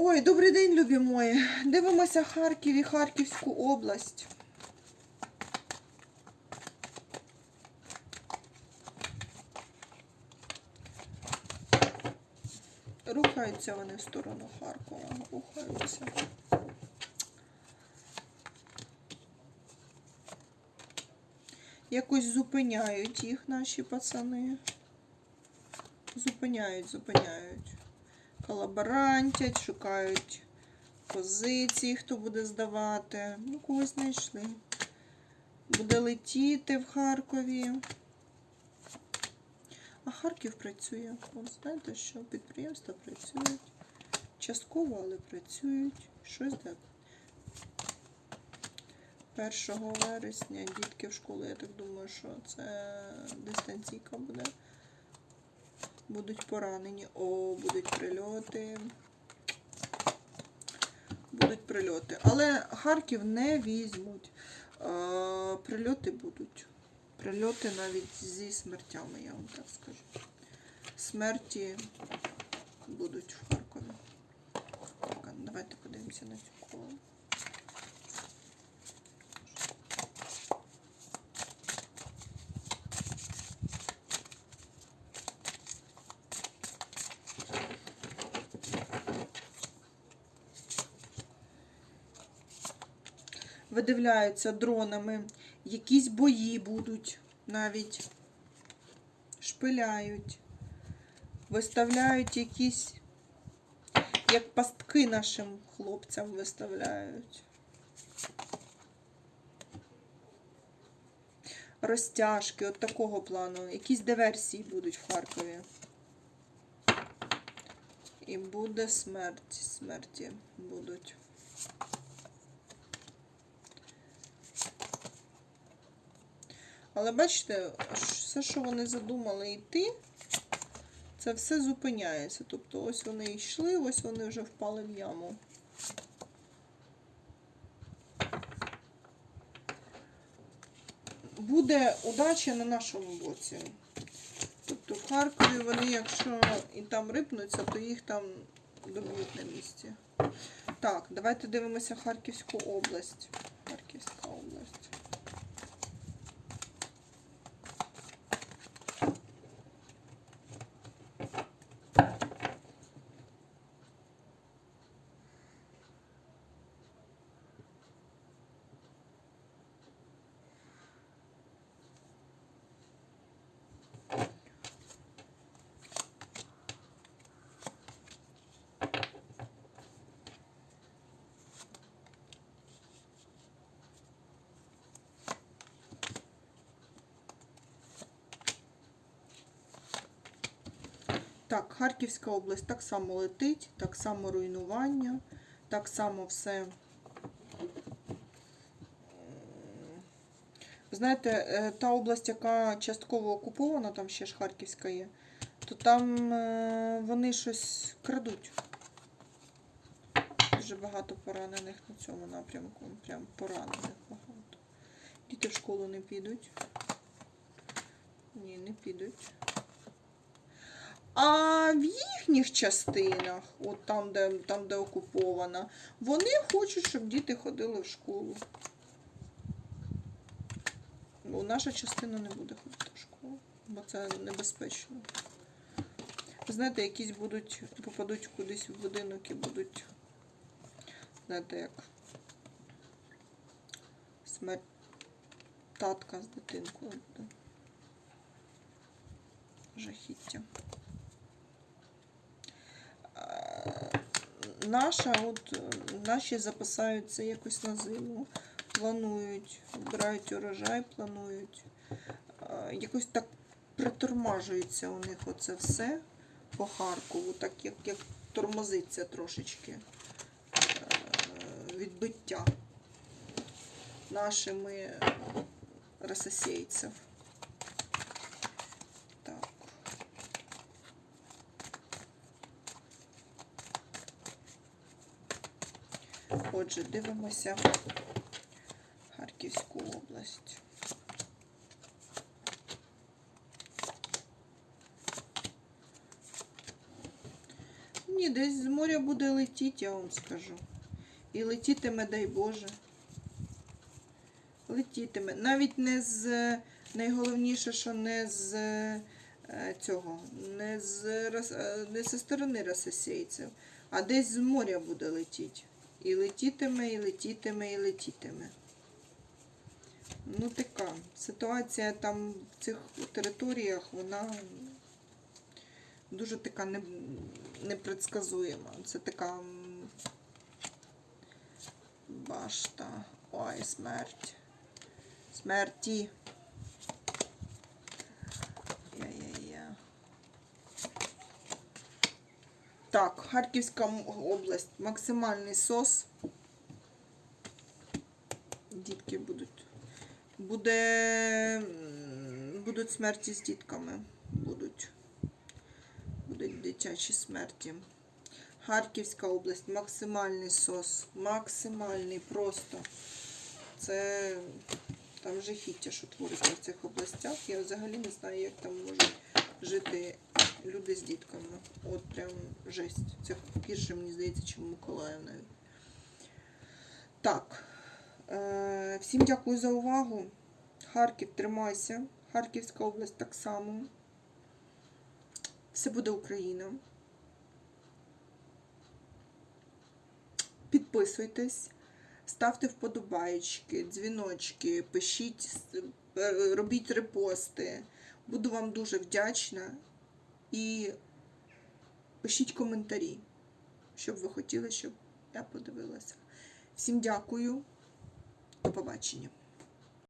Ой, добрий день, любі мої. Дивимося Харків і Харківську область. Рухаються вони в сторону Харкова. Рухаються. Якось зупиняють їх наші пацани. Зупиняють, зупиняють. Колаборантять, шукають позиції, хто буде здавати. Ну, когось знайшли. Буде летіти в Харкові. А Харків працює. От знаєте, що підприємства працюють. Частково, але працюють. Щось так. 1 вересня дітки в школу, я так думаю, що це дистанційка буде. Будуть поранені. О, будуть прильоти. Будуть прильоти. Але Харків не візьмуть. Е, прильоти будуть. Прильоти навіть зі смертями, я вам так скажу. Смерті будуть в Харкові. Так, давайте подивимося на цю видивляються дронами, якісь бої будуть навіть шпиляють, виставляють якісь, як пастки нашим хлопцям виставляють. Розтяжки от такого плану, якісь диверсії будуть в Харкові. І буде смерть, смерті будуть. Але бачите, все, що вони задумали йти, це все зупиняється. Тобто ось вони йшли, ось вони вже впали в яму. Буде удача на нашому боці. Тобто в Харкові вони, якщо і там рипнуться, то їх там доб'ють на місці. Так, давайте дивимося Харківську область. Харківська область. Так, Харківська область так само летить, так само руйнування, так само все. Знаєте, е, та область, яка частково окупована, там ще ж Харківська є, то там е, вони щось крадуть. Дуже багато поранених на цьому напрямку. Прям поранених багато. Діти в школу не підуть. Ні, не підуть. А в їхніх частинах, от там, де, там, де окупована, вони хочуть, щоб діти ходили в школу. Бо наша частина не буде ходити в школу, бо це небезпечно. Знаєте, якісь будуть, попадуть кудись в будинок і будуть, знаєте, як смерть татка з дитинкою. Жахіття. Наша, от е, наші запасаються якось на зиму, планують, збирають урожай, планують. Е, Якось так притормажується у них оце все по Харкову, так як, як тормозиться трошечки е, відбиття нашими рососейців. Отже, дивимося Харківську область. Ні, десь з моря буде летіти, я вам скажу. І летітиме, дай Боже. Летітиме. Навіть не з. Найголовніше, що не з е, цього, не з, е, не зі сторони рососейців, а десь з моря буде летіти. І летітиме, і летітиме, і летітиме. Ну, така ситуація там в цих територіях, вона дуже така не, непредсказуєма. Це така башта. Ой, смерть. Смерті. Так, Харківська область. Максимальний сос. Дітки будуть. Буде. Будуть смерті з дітками. Будуть. Будуть дитячі смерті. Харківська область. Максимальний сос. Максимальний просто. Це там жахіття, що твориться в цих областях. Я взагалі не знаю, як там можуть жити люди з дітками. От прям жесть. Це гірше, мені здається, чим Миколаїв навіть. Так. Е, всім дякую за увагу. Харків, тримайся. Харківська область так само. Все буде Україна. Підписуйтесь, ставте вподобайки, дзвіночки, пишіть, е, робіть репости. Буду вам дуже вдячна. І пишіть коментарі, що б ви хотіли, щоб я подивилася. Всім дякую. До побачення.